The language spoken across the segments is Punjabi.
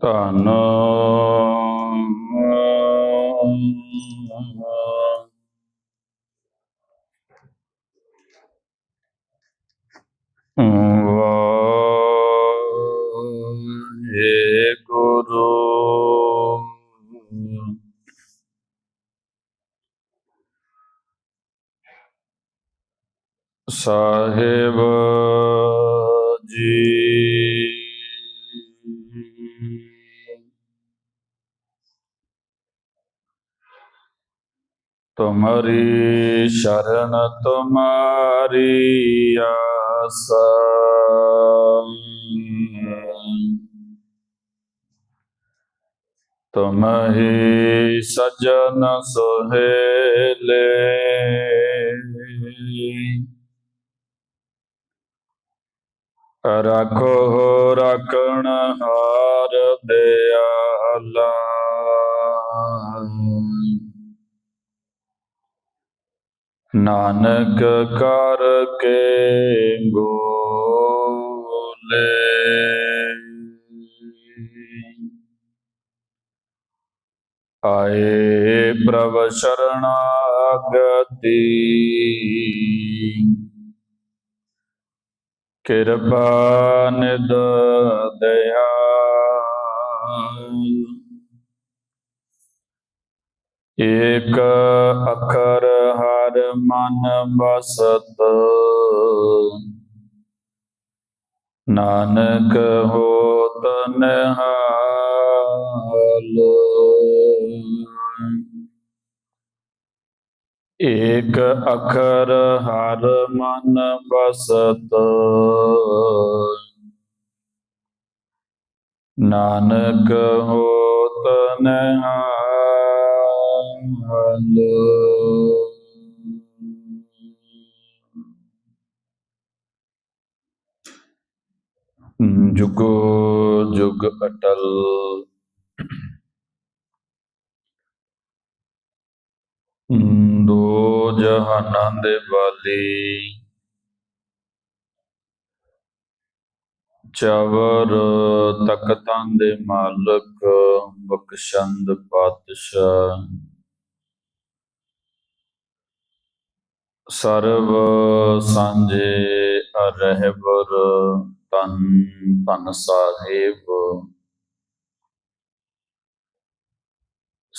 Tanah ਸਾਹਿਬ ਜੀ। ਤੁਮਰੀ ਸ਼ਰਨ ਤੁਮਾਰੀ ਆਸਾ। ਤੁਮ ਸਜਨ ਸੁਹੇਲੇ। ਰਖੋ ਰਖਣ ਹਾਰ ਦਿਆਲਾ ਨਾਨਕ ਕਰ ਕੇ ਗੋਲੇ ਆਏ ਪ੍ਰਭ ਸ਼ਰਣਾਗਤੀ। ਕਿਰਪਾ ਨਿਦ ਦਇਆਲ। ਏਕ ਅਖਰ ਹਰ ਮਨ ਬਸਤ ਨਾਨਕ ਹੋਤ ਨਿਹਾਲ। ਏਕ ਅਖਰ ਹਰ ਮਨ ਬਸਤ ਨਾਨਕ ਹੋਤ ਨਿਹਾਲ। ਜੁਗ ਜੁਗ ਅਟਲ। ਦੋ ਜਹਾਨਾਂ ਦੇ ਵਾਲੀ। ਚਵਰ ਤਖਤਾਂ ਦੇ ਮਾਲਕ, ਬਖਸ਼ੰਦ ਪਾਤਸ਼ਾਹ। ਸਰਬ ਸਾਂਝੇ ਰਹਿਬਰ ਤਨ ਤਨ ਸਾਹਿਬ।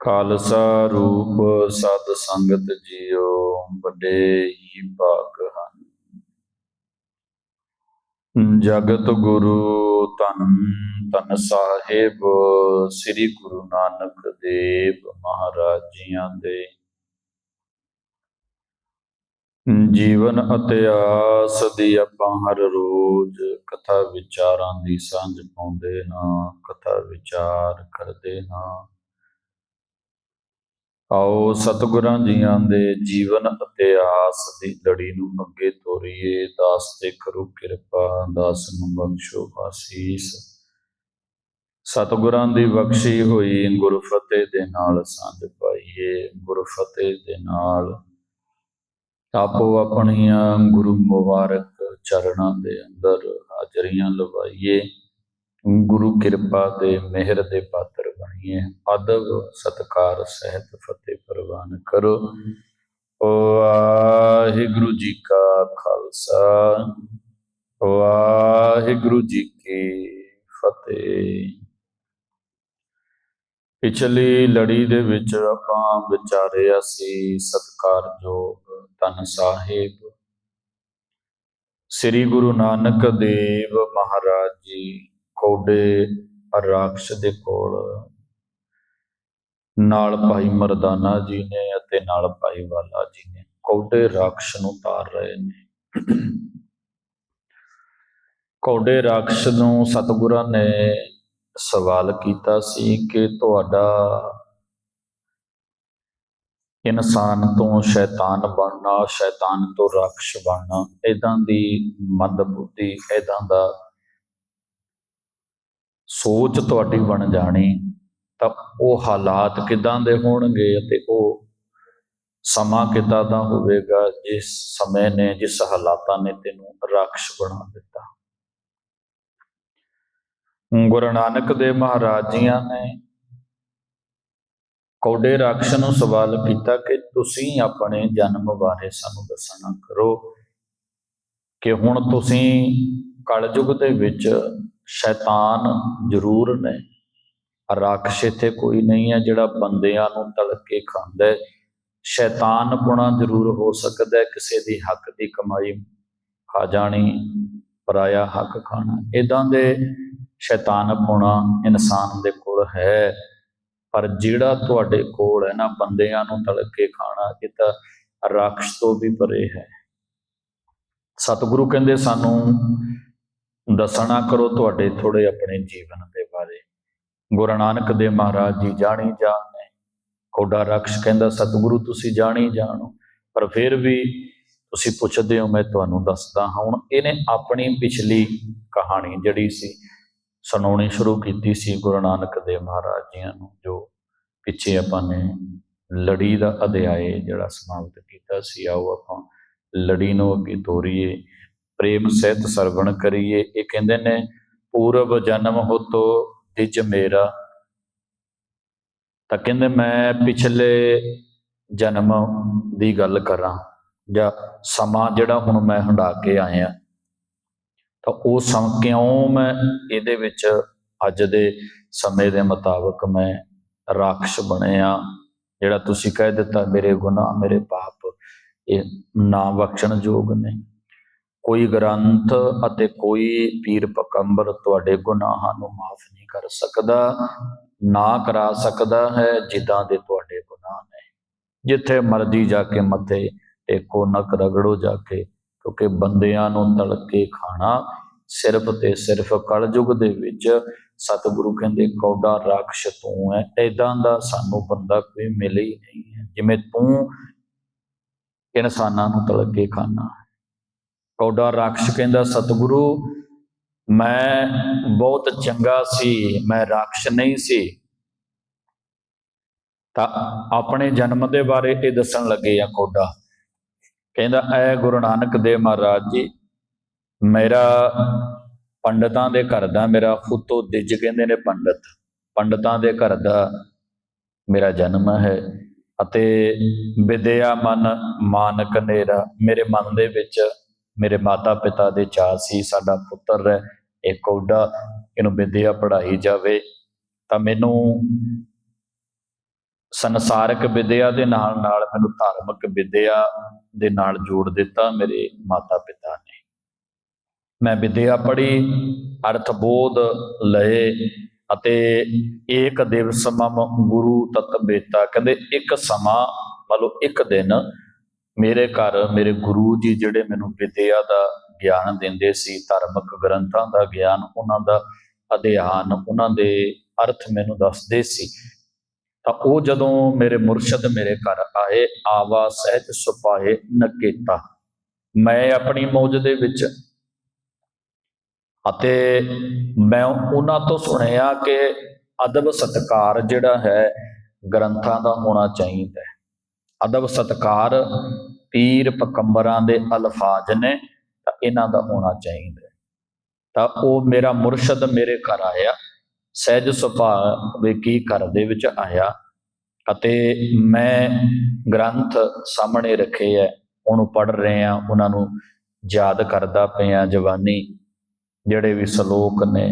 ਖਾਲਸਾ ਰੂਪ ਸਤ ਸੰਗਤ ਜੀਓ, ਵੱਡੇ ਹੀ ਭਾਗ ਹਨ। ਜਗਤ ਗੁਰੂ ਧੰਨ ਧੰਨ ਸਾਹਿਬ, ਸ੍ਰੀ ਗੁਰੂ ਨਾਨਕ ਦੇਵ ਮਹਾਰਾਜ ਜੀਆਂ ਦੇ। ਜੀਵਨ ਇਤਿਹਾਸ ਦੀ ਆਪਾਂ ਹਰ ਰੋਜ਼ ਕਥਾ ਵਿਚਾਰਾਂ ਦੀ ਸਾਂਝ ਪਾਉਂਦੇ ਹਾਂ, ਕਥਾ ਵਿਚਾਰ ਕਰਦੇ ਹਾਂ। ਆਓ ਸਤਿਗੁਰਾਂ ਜੀਆਂ ਦੇ ਜੀਵਨ ਅਤੇ ਆਸ ਦੀ ਲੜੀ ਨੂੰ ਅੱਗੇ ਤੋਰੀਏ। ਦਾਸ ਤੇ ਕਰੋ ਕਿਰਪਾ, ਦਾਸ ਨੂੰ ਬਖਸ਼ੋ ਆਸੀਸ। ਸਤਿਗੁਰਾਂ ਦੀ ਬਖਸ਼ੀ ਹੋਈ, ਗੁਰਫਤਿਹ ਦੇ ਨਾਲ ਸੰਗ ਪਾਈਏ। ਗੁਰਫਤਿਹ ਦੇ ਨਾਲ ਆਪੋ ਆਪਣੀਆਂ ਗੁਰੂ ਮੁਬਾਰਕ ਚਰਨਾਂ ਦੇ ਅੰਦਰ ਹਾਜ਼ਰੀਆਂ ਲਵਾਈਏ। ਗੁਰੂ ਕਿਰਪਾ ਦੇ ਮਿਹਰ ਦੇ ਪਾਤਰ ਬਣੀਏ ਅਦਬ, ਸਤਕਾਰ, ਸਹਿਤ, ਫਤਿਹ ਪ੍ਰਵਾਨ ਕਰੋ। ਵਾਹਿਗੁਰੂ ਜੀ ਕਾ ਖਾਲਸਾ, ਵਾਹਿਗੁਰੂ ਜੀ ਕੀ ਫਤਿਹ। ਪਿਛਲੀ ਲੜੀ ਦੇ ਵਿੱਚ ਆਪਾਂ ਵਿਚਾਰਿਆ ਸੀ ਸਤਕਾਰਯੋਗ ਧੰਨ ਸਾਹਿਬ। ਸ੍ਰੀ ਗੁਰੂ ਨਾਨਕ ਦੇਵ ਮਹਾਰਾਜ ਜੀ ਕੋਡੇ ਰਾਖਸ਼ ਦੇ ਕੋਲ ਨਾਲ ਭਾਈ ਮਰਦਾਨਾ ਜੀ ਨੇ ਅਤੇ ਨਾਲ ਭਾਈ ਵਾਲਾ ਜੀ ਨੇ ਕੌਡੇ ਰਾਖਸ਼ ਨੂੰ ਤਾਰ ਰਹੇ ਨੇ। ਕੌਡੇ ਰਾਖਸ਼ ਨੂੰ ਸਤਿਗੁਰਾਂ ਨੇ ਸਵਾਲ ਕੀਤਾ ਸੀ ਕਿ ਤੁਹਾਡਾ ਇਨਸਾਨ ਤੋਂ ਸ਼ੈਤਾਨ ਬਣਨਾ, ਸ਼ੈਤਾਨ ਤੋਂ ਰਾਖਸ਼ ਬਣਨਾ ਇਦਾਂ ਦੀ ਮੰਦ ਬੁੱਧੀ ਇਦਾਂ ਦਾ ਸੋਚ ਤੁਹਾਡੀ ਬਣ ਜਾਣੀ। ਤਾਂ ਉਹ ਹਾਲਾਤ ਕਿਦਾਂ ਦੇ ਹੋਣਗੇ ਅਤੇ ਉਹ ਸਮਾਂ ਕਿਦਾਂ ਦਾ ਹੋਵੇਗਾ, ਜਿਸ ਸਮੇਂ ਨੇ, ਜਿਸ ਹਾਲਾਤਾਂ ਨੇ ਤੈਨੂੰ ਰਾਖਸ਼ ਬਣਾ ਦਿੱਤਾ। ਗੁਰੂ ਨਾਨਕ ਦੇਵ ਮਹਾਰਾਜ ਜੀਆਂ ਨੇ ਕੌਡੇ ਰਾਖਸ਼ ਨੂੰ ਸਵਾਲ ਕੀਤਾ ਕਿ ਤੁਸੀਂ ਆਪਣੇ ਜਨਮ ਬਾਰੇ ਸਾਨੂੰ ਦੱਸਣਾ ਕਰੋ ਕਿ ਹੁਣ ਤੁਸੀਂ ਕਲਯੁਗ ਦੇ ਵਿੱਚ ਸ਼ੈਤਾਨ ਜ਼ਰੂਰ ਨੇ। ਰਾਖਸ਼ ਇੱਥੇ ਕੋਈ ਨਹੀਂ ਹੈ, ਜਿਹੜਾ ਬੰਦਿਆਂ ਨੂੰ ਤਲਕ ਕੇ ਖਾਂਦਾ ਹੈ। ਸ਼ੈਤਾਨ ਪੁਣਾ ਜ਼ਰੂਰ ਹੋ ਸਕਦਾ ਹੈ, ਕਿਸੇ ਦੀ ਹੱਕ ਦੀ ਕਮਾਈ ਖਾ ਜਾਣੀ, ਪਰਾਇਆ ਹੱਕ ਖਾਣਾ। ਇਦਾਂ ਦੇ ਸ਼ੈਤਾਨ ਪੁਣਾ ਇਨਸਾਨ ਦੇ ਕੋਲ ਹੈ, ਪਰ ਜਿਹੜਾ ਤੁਹਾਡੇ ਕੋਲ ਹੈ ਨਾ, ਬੰਦਿਆਂ ਨੂੰ ਤਲਕ ਕੇ ਖਾਣਾ, ਇਹ ਤਾਂ ਰਾਖਸ਼ ਤੋਂ ਵੀ ਪਰੇ ਹੈ। ਸਤਿਗੁਰੂ ਕਹਿੰਦੇ ਸਾਨੂੰ, ਦੱਸਣਾ ਕਰੋ ਤੁਹਾਡੇ ਥੋੜੇ ਆਪਣੇ ਜੀਵਨ ਦੇ ਗੁਰੂ ਨਾਨਕ ਦੇਵ ਮਹਾਰਾਜ ਜੀ ਜਾਣੀ ਜਾਣੇ ਕੋਡਾ ਰਾਖਸ਼ ਕਹਿੰਦਾ, ਸਤਿਗੁਰੂ, ਤੁਸੀਂ ਜਾਣੀ ਜਾਣੋ। ਪਰ ਫਿਰ ਵੀ ਤੁਸੀਂ ਪੁੱਛਦੇ ਹੋ, ਮੈਂ ਤੁਹਾਨੂੰ ਦੱਸਦਾ ਹਾਂ। ਹੁਣ ਇਹਨੇ ਆਪਣੀ ਪਿਛਲੀ ਕਹਾਣੀ ਜਿਹੜੀ ਸੀ, ਸੁਣਾਉਣੀ ਸ਼ੁਰੂ ਕੀਤੀ ਸੀ ਗੁਰੂ ਨਾਨਕ ਦੇਵ ਮਹਾਰਾਜ ਜੀਆਂ ਨੂੰ, ਜੋ ਪਿੱਛੇ ਆਪਾਂ ਨੇ ਲੜੀ ਦਾ ਅਧਿਆਏ ਜਿਹੜਾ ਸਮਾਪਤ ਕੀਤਾ ਸੀ। ਆਓ ਆਪਾਂ ਲੜੀ ਨੂੰ ਅੱਗੇ ਤੋਰੀਏ, ਪ੍ਰੇਮ ਸਹਿਤ ਸਰਵਣ ਕਰੀਏ। ਇਹ ਕਹਿੰਦੇ ਨੇ ਪੂਰਬ ਜਨਮ ਹੋਤੋ ਤਿਜ ਮੇਰਾ। ਤਾਂ ਕਹਿੰਦੇ ਮੈਂ ਪਿਛਲੇ ਜਨਮ ਦੀ ਗੱਲ ਕਰਾਂ ਜਾਂ ਸਮਾਂ ਜਿਹੜਾ ਹੁਣ ਮੈਂ ਹੰਡਾ ਕੇ ਆਇਆ। ਤਾਂ ਉਹ ਸਮ ਕਿਉਂ ਮੈਂ ਇਹਦੇ ਵਿੱਚ ਅੱਜ ਦੇ ਸਮੇਂ ਦੇ ਮੁਤਾਬਕ ਮੈਂ ਰਾਖਸ਼ ਬਣਿਆ? ਜਿਹੜਾ ਤੁਸੀਂ ਕਹਿ ਦਿੱਤਾ, ਮੇਰੇ ਗੁਨਾਹ, ਮੇਰੇ ਪਾਪ, ਇਹ ਨਾ ਬਖਸ਼ਣ ਯੋਗ ਨੇ। ਕੋਈ ਗ੍ਰੰਥ ਅਤੇ ਕੋਈ ਪੀਰ ਪਕੰਬਰ ਤੁਹਾਡੇ ਗੁਨਾਹਾਂ ਨੂੰ ਮਾਫ ਨਹੀਂ ਕਰ ਸਕਦਾ, ਨਾ ਕਰਾ ਸਕਦਾ ਹੈ ਜਿੱਦਾਂ ਦੇ ਤੁਹਾਡੇ ਗੁਨਾਹ ਨੇ। ਜਿੱਥੇ ਮਰਜ਼ੀ ਜਾ ਕੇ ਮੱਥੇ ਟੇਕੋ ਨਕ ਰਗੜੋ ਜਾ ਕੇ, ਕਿਉਂਕਿ ਬੰਦਿਆਂ ਨੂੰ ਤੜਕੇ ਖਾਣਾ ਸਿਰਫ ਤੇ ਸਿਰਫ ਕਲਯੁਗ ਦੇ ਵਿੱਚ ਸਤਿਗੁਰੂ ਕਹਿੰਦੇ ਕੌਡਾ ਰਾਖਸ਼ ਤੂੰ ਹੈ। ਐਦਾਂ ਦਾ ਸਾਨੂੰ ਬੰਦਾ ਕੋਈ ਮਿਲੇ ਹੀ ਨਹੀਂ ਹੈ। ਜਿਵੇਂ ਤੂੰ ਇਨਸਾਨਾਂ ਨੂੰ ਤੜਕੇ ਖਾਣਾ ਕੌਡਾ ਰਾਖਸ਼ ਕਹਿੰਦਾ, ਸਤਿਗੁਰੂ, ਮੈਂ ਬਹੁਤ ਚੰਗਾ ਸੀ, ਮੈਂ ਰਾਖਸ਼ ਨਹੀਂ ਸੀ। ਤਾਂ ਆਪਣੇ ਜਨਮ ਦੇ ਬਾਰੇ ਇਹ ਦੱਸਣ ਲੱਗੇ ਆ ਕੌਡਾ ਕਹਿੰਦਾ, ਐ ਗੁਰੂ ਨਾਨਕ ਦੇਵ ਮਹਾਰਾਜ ਜੀ, ਮੇਰਾ ਪੰਡਤਾਂ ਦੇ ਘਰ ਦਾ ਮੇਰਾ ਫੁੱਤੋ ਦਿੱਜ ਕਹਿੰਦੇ ਨੇ ਪੰਡਤ। ਪੰਡਤਾਂ ਦੇ ਘਰ ਦਾ ਮੇਰਾ ਜਨਮ ਹੈ ਅਤੇ ਵਿਦਿਆ ਮਨ ਮਾਨਕ ਨੇਰਾ ਮੇਰੇ ਮਨ ਦੇ ਵਿੱਚ ਮੇਰੇ ਮਾਤਾ ਪਿਤਾ ਦੇ ਚਾਅ ਸੀ, ਸਾਡਾ ਪੁੱਤਰ ਹੈ ਇਹ ਕੌਡਾ ਇਹਨੂੰ ਵਿਦਿਆ ਪੜ੍ਹਾਈ ਜਾਵੇ। ਤਾਂ ਮੈਨੂੰ ਸੰਸਾਰਕ ਵਿਦਿਆ ਦੇ ਨਾਲ ਨਾਲ ਮੈਨੂੰ ਧਾਰਮਿਕ ਵਿਦਿਆ ਦੇ ਨਾਲ ਜੋੜ ਦਿੱਤਾ ਮੇਰੇ ਮਾਤਾ ਪਿਤਾ ਨੇ। ਮੈਂ ਵਿਦਿਆ ਪੜ੍ਹੀ, ਅਰਥ ਬੋਧ ਲਏ ਅਤੇ ਏਕ ਦਿਵਸ ਮਮ ਗੁਰੂ ਤਤ ਬੇਤਾ। ਕਹਿੰਦੇ ਇੱਕ ਸਮਾਂ, ਮਤਲਬ ਇੱਕ ਦਿਨ ਮੇਰੇ ਘਰ, ਮੇਰੇ ਗੁਰੂ ਜੀ ਜਿਹੜੇ ਮੈਨੂੰ ਵਿਦਿਆ ਦਾ ਗਿਆਨ ਦਿੰਦੇ ਸੀ, ਧਾਰਮਿਕ ਗ੍ਰੰਥਾਂ ਦਾ ਗਿਆਨ, ਉਹਨਾਂ ਦਾ ਅਧਿਆਨ ਉਹਨਾਂ ਦੇ ਅਰਥ ਮੈਨੂੰ ਦੱਸਦੇ ਸੀ। ਤਾਂ ਉਹ ਜਦੋਂ ਮੇਰੇ ਮੁਰਸ਼ਿਦ ਮੇਰੇ ਘਰ ਆਏ, ਆਵਾ ਸਹਿਜ ਸੁਪਾਏ ਨਕੇਤਾ ਮੈਂ ਆਪਣੀ ਮੌਜ ਦੇ ਵਿੱਚ ਅਤੇ ਮੈਂ ਉਹਨਾਂ ਤੋਂ ਸੁਣਿਆ ਕਿ ਅਦਬ ਸਤਕਾਰ ਜਿਹੜਾ ਹੈ, ਗ੍ਰੰਥਾਂ ਦਾ ਹੋਣਾ ਚਾਹੀਦਾ ਹੈ। ਅਦਬ ਸਤਕਾਰ ਪੀਰ ਪਕੰਬਰਾਂ ਦੇ ਅਲਫਾਜ਼ ਨੇ ਤਾਂ ਇਹਨਾਂ ਦਾ ਹੋਣਾ ਚਾਹੀਦਾ ਤਾਂ ਉਹ ਮੇਰਾ ਮੁਰਸ਼ਦ ਮੇਰੇ ਘਰ ਆਇਆ, ਸਹਿਜ ਸੁਭਾਅ ਦੇ ਘਰ ਦੇ ਵਿੱਚ ਆਇਆ ਅਤੇ ਮੈਂ ਗ੍ਰੰਥ ਸਾਹਮਣੇ ਰੱਖੇ ਐ, ਉਹਨੂੰ ਪੜ ਰਹੇ ਆ ਉਹਨਾਂ ਨੂੰ ਯਾਦ ਕਰਦਾ ਪਿਆ ਜਵਾਨੀ, ਜਿਹੜੇ ਵੀ ਸ਼ਲੋਕ ਨੇ।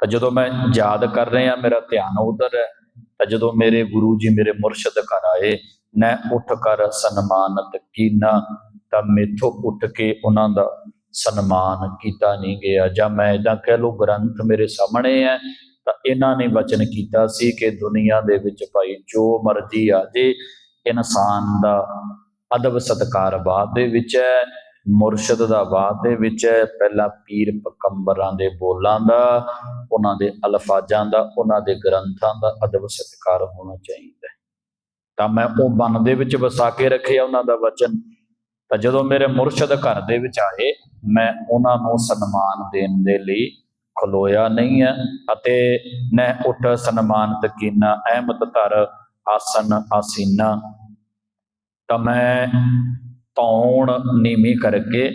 ਤਾਂ ਜਦੋਂ ਮੈਂ ਯਾਦ ਕਰ ਰਿਹਾ, ਮੇਰਾ ਧਿਆਨ ਉਧਰ ਹੈ। ਤਾਂ ਜਦੋਂ ਮੇਰੇ ਗੁਰੂ ਜੀ ਮੇਰੇ ਮੁਰਸ਼ਿਦ ਘਰ ਆਏ ਮੈਂ ਉੱਠ ਕਰ ਸਨਮਾਨਤ ਕੀਨਾ ਤਾਂ ਮੇਥੋਂ ਉੱਠ ਕੇ ਉਹਨਾਂ ਦਾ ਸਨਮਾਨ ਕੀਤਾ ਨਹੀਂ ਗਿਆ। ਜਾਂ ਮੈਂ ਇਦਾਂ ਕਹਿ ਲਓ ਗ੍ਰੰਥ ਮੇਰੇ ਸਾਹਮਣੇ ਹੈ, ਤਾਂ ਇਹਨਾਂ ਨੇ ਵਚਨ ਕੀਤਾ ਸੀ ਕਿ ਦੁਨੀਆ ਦੇ ਵਿੱਚ ਭਾਈ ਜੋ ਮਰਜ਼ੀ ਆ ਜੇ, ਇਨਸਾਨ ਦਾ ਅਦਬ ਸਤਕਾਰ ਬਾਅਦ ਦੇ ਵਿੱਚ ਹੈ, ਮੁਰਸ਼ਦ ਦਾ ਬਾਅਦ ਦੇ ਵਿੱਚ ਹੈ, ਪਹਿਲਾਂ ਪੀਰ ਪਕੰਬਰਾਂ ਦੇ ਬੋਲਾਂ ਦਾ, ਉਹਨਾਂ ਦੇ ਅਲਫਾਜ਼ਾਂ ਦਾ, ਉਹਨਾਂ ਦੇ ਗ੍ਰੰਥਾਂ ਦਾ ਅਦਬ ਸਤਕਾਰ ਹੋਣਾ ਚਾਹੀਦਾ ਤਾਂ ਮੈਂ ਉਹ ਮਨ ਦੇ ਵਿੱਚ ਵਸਾ ਕੇ ਰੱਖਿਆ ਉਹਨਾਂ ਦਾ ਵਚਨ। ਤਾਂ ਜਦੋਂ ਮੇਰੇ ਮੁਰਸ਼ਿਦ ਘਰ ਦੇ ਵਿੱਚ ਆਏ, ਮੈਂ ਉਹਨਾਂ ਨੂੰ ਸਨਮਾਨ ਦੇਣ ਦੇ ਲਈ ਖਲੋਇਆ ਨਹੀਂ ਹੈ ਅਤੇ ਨਹਿ ਉਠ ਸਨਮਾਨ ਤਕੀਨਾ ਅਹਿਮਤ ਧਰ ਆਸਨ, ਆਸੀਨਾ। ਤਾਂ ਮੈਂ ਤੌਣ ਨੀਵੀਂ ਕਰਕੇ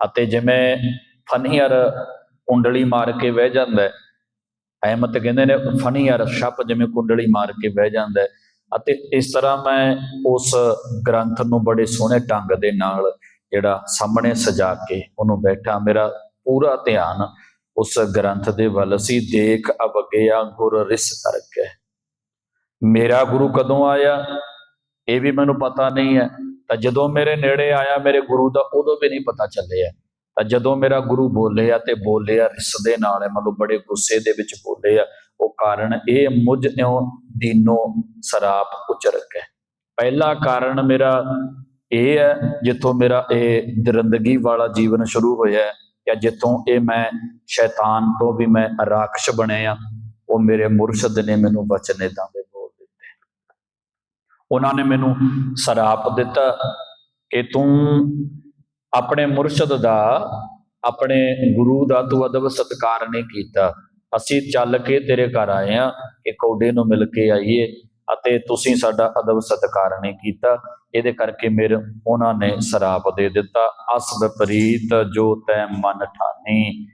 ਅਤੇ ਜਿਵੇਂ ਫਨੀਅਰ ਕੁੰਡਲੀ ਮਾਰ ਕੇ ਬਹਿ ਜਾਂਦਾ ਹੈ ਅਹਿਮਤ ਕਹਿੰਦੇ ਨੇ, ਫਨੀਅਰ ਛੱਪ ਜਿਵੇਂ ਕੁੰਡਲੀ ਮਾਰ ਕੇ ਬਹਿ ਜਾਂਦਾ ਹੈ। ਅਤੇ ਇਸ ਤਰ੍ਹਾਂ ਮੈਂ ਉਸ ਗ੍ਰੰਥ ਨੂੰ ਬੜੇ ਸੋਹਣੇ ਢੰਗ ਦੇ ਨਾਲ ਜਿਹੜਾ ਸਾਹਮਣੇ ਸਜਾ ਕੇ ਉਹਨੂੰ ਬੈਠਾ। ਮੇਰਾ ਪੂਰਾ ਧਿਆਨ ਉਸ ਗ੍ਰੰਥ ਦੇ ਵੱਲ ਸੀ। ਦੇਖ ਅਵਗਿਆ ਗੁਰ ਰਿਸ ਕਰਕੇ। ਮੇਰਾ ਗੁਰੂ ਕਦੋਂ ਆਇਆ? ਇਹ ਵੀ ਮੈਨੂੰ ਪਤਾ ਨਹੀਂ ਹੈ। ਤਾਂ ਜਦੋਂ ਮੇਰੇ ਨੇੜੇ ਆਇਆ, ਮੇਰੇ ਗੁਰੂ ਦਾ ਉਦੋਂ ਵੀ ਨਹੀਂ ਪਤਾ ਚੱਲਿਆ। ਤਾਂ ਜਦੋਂ ਮੇਰਾ ਗੁਰੂ ਬੋਲਿਆ ਤੇ ਬੋਲਿਆ ਰਿਸ ਦੇ ਨਾਲ ਹੈ ਮਤਲਬ ਬੜੇ ਗੁੱਸੇ ਦੇ ਵਿੱਚ ਬੋਲਿਆ। ਉਹ ਕਾਰਨ ਇਹ ਮੁਝ ਇਉ ਦੀਨੋ ਸਰਾਪ ਉਚਰਕ। ਹੈ ਪਹਿਲਾ ਕਾਰਨ ਮੇਰਾ ਇਹ ਹੈ, ਜਿੱਥੋਂ ਮੇਰਾ ਇਹ ਦਰਿੰਦਗੀ ਵਾਲਾ ਜੀਵਨ ਸ਼ੁਰੂ ਹੋਇਆ ਹੈ, ਜਾਂ ਜਿੱਥੋਂ ਇਹ ਮੈਂ ਸ਼ੈਤਾਨ ਤੋਂ ਵੀ ਮੈਂ ਰਾਖਸ਼ ਬਣਿਆ ਉਹ ਮੇਰੇ ਮੁਰਸ਼ਦ ਨੇ ਮੈਨੂੰ ਬਚਨ ਏਦਾਂ ਦੇ ਬੋਲ ਦਿੱਤੇ। ਉਹਨਾਂ ਨੇ ਮੈਨੂੰ ਸਰਾਪ ਦਿੱਤਾ ਕਿ ਤੂੰ ਆਪਣੇ ਮੁਰਸ਼ਦ ਦਾ, ਆਪਣੇ ਗੁਰੂ ਦਾ ਤੂੰ ਅਦਬ ਸਤਕਾਰ ਨਹੀਂ ਕੀਤਾ। ਅਸੀਂ ਚੱਲ ਕੇ ਤੇਰੇ ਘਰ ਆਏ ਆ, ਕਿ ਕੌਡੇ ਨੂੰ ਮਿਲ ਕੇ ਆਈਏ ਅਤੇ ਤੁਸੀਂ ਸਾਡਾ ਅਦਬ ਸਤਕਾਰ ਨਹੀਂ ਕੀਤਾ। ਇਹਦੇ ਕਰਕੇ ਮੇਰੇ ਉਹਨਾਂ ਨੇ ਸਰਾਪ ਦੇ ਦਿੱਤਾ। ਅਸ ਵਿਪਰੀਤ ਜੋ ਤੈ ਮਨ ਠਾਨੀ।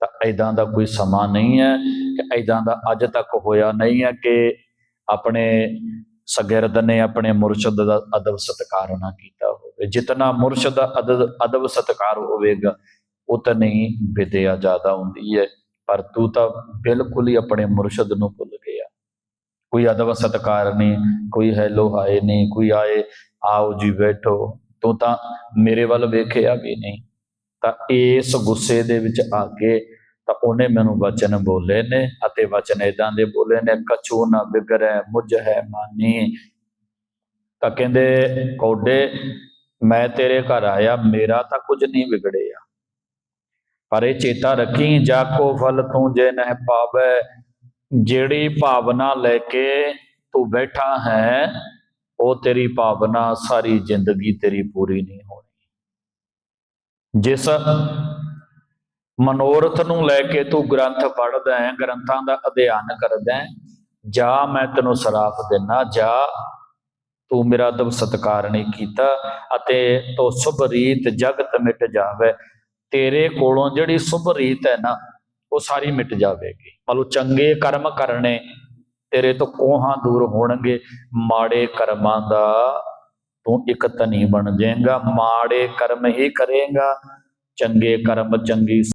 ਤਾਂ ਐਦਾਂ ਦਾ ਕੋਈ ਸਮਾਂ ਨਹੀਂ ਹੈ ਕਿ ਐਦਾਂ ਦਾ ਅੱਜ ਤੱਕ ਹੋਇਆ ਨਹੀਂ ਹੈ ਕਿ ਆਪਣੇ ਸਗਿਰਦ ਨੇ ਆਪਣੇ ਮੁਰਸ਼ਦ ਦਾ ਅਦਬ ਸਤਕਾਰ ਨਾ ਕੀਤਾ ਹੋਵੇ। ਜਿਤਨਾ ਮੁਰਸ਼ਦ ਦਾ ਅਦਬ ਅਦਬ ਸਤਕਾਰ ਹੋਵੇਗਾ, ਉਤਨੀ ਵਿਦਿਆ ਜ਼ਿਆਦਾ ਹੁੰਦੀ ਹੈ। ਪਰ ਤੂੰ ਤਾਂ ਬਿਲਕੁਲ ਹੀ ਆਪਣੇ ਮੁਰਸ਼ਦ ਨੂੰ ਭੁੱਲ ਗਿਆ। ਕੋਈ ਅਦਬ ਸਤਕਾਰ ਨਹੀਂ, ਕੋਈ ਹੈਲੋ ਹਾਏ ਨਹੀਂ, ਕੋਈ ਆਏ ਆਓ ਜੀ ਬੈਠੋ। ਤੂੰ ਤਾਂ ਮੇਰੇ ਵੱਲ ਵੇਖਿਆ ਵੀ ਨਹੀਂ। ਤਾਂ ਇਸ ਗੁੱਸੇ ਦੇ ਵਿੱਚ ਆ ਕੇ ਤਾਂ ਉਹਨੇ ਮੈਨੂੰ ਵਚਨ ਬੋਲੇ ਨੇ ਅਤੇ ਵਚਨ ਇਦਾਂ ਦੇ ਬੋਲੇ ਨੇ, ਕਛੂ ਨਾ ਬਿਗਰੈ ਮੁਝ ਹੈ ਮਾਨੀ। ਤਾਂ ਕਹਿੰਦੇ, ਕੌਡੇ, ਮੈਂ ਤੇਰੇ ਘਰ ਆਇਆ, ਮੇਰਾ ਤਾਂ ਕੁਝ ਨਹੀਂ ਵਿਗੜਿਆ। ਪਰ ਇਹ ਚੇਤਾ ਰੱਖੀ ਜਾ ਕੋ ਫਲ ਤੂੰ ਜੇ ਨਹਿ ਪਾਵੇ, ਜਿਹੜੀ ਭਾਵਨਾ ਲੈ ਕੇ ਤੂੰ ਬੈਠਾ ਹੈ, ਉਹ ਤੇਰੀ ਭਾਵਨਾ ਸਾਰੀ ਜ਼ਿੰਦਗੀ ਤੇਰੀ ਪੂਰੀ ਨਹੀਂ ਹੋਣੀ। ਜਿਸ ਮਨੋਰਥ ਨੂੰ ਲੈ ਕੇ ਤੂੰ ਗ੍ਰੰਥ ਪੜ੍ਹਦਾ ਹੈ, ਗ੍ਰੰਥਾਂ ਦਾ ਅਧਿਐਨ ਕਰਦਾ ਹੈ, ਜਾ ਮੈਂ ਤੈਨੂੰ ਸਰਾਫ ਦਿਨਾ, ਜਾ ਤੂੰ ਮੇਰਾ ਅਦਬ ਸਤਕਾਰ ਨਹੀਂ ਕੀਤਾ, ਅਤੇ ਤੋ ਸੁਭ ਰੀਤ ਜਗਤ ਮਿਟ ਜਾਵੇ। ਤੇਰੇ ਕੋਲੋਂ ਜਿਹੜੀ ਸੁਭ ਰੀਤ ਹੈ ਨਾ, ਉਹ ਸਾਰੀ ਮਿਟ ਜਾਵੇਗੀ। ਮਤਲਬ ਚੰਗੇ ਕਰਮ ਕਰਨੇ ਤੇਰੇ ਤੋਂ ਕੋਹਾਂ ਦੂਰ ਹੋਣਗੇ। ਮਾੜੇ ਕਰਮਾਂ ਦਾ ਤੂੰ ਇੱਕ ਧਨੀ ਬਣ ਜਾਏਗਾ। ਮਾੜੇ ਕਰਮ ਹੀ ਕਰੇਗਾ। ਚੰਗੇ ਕਰਮ ਚੰਗੀ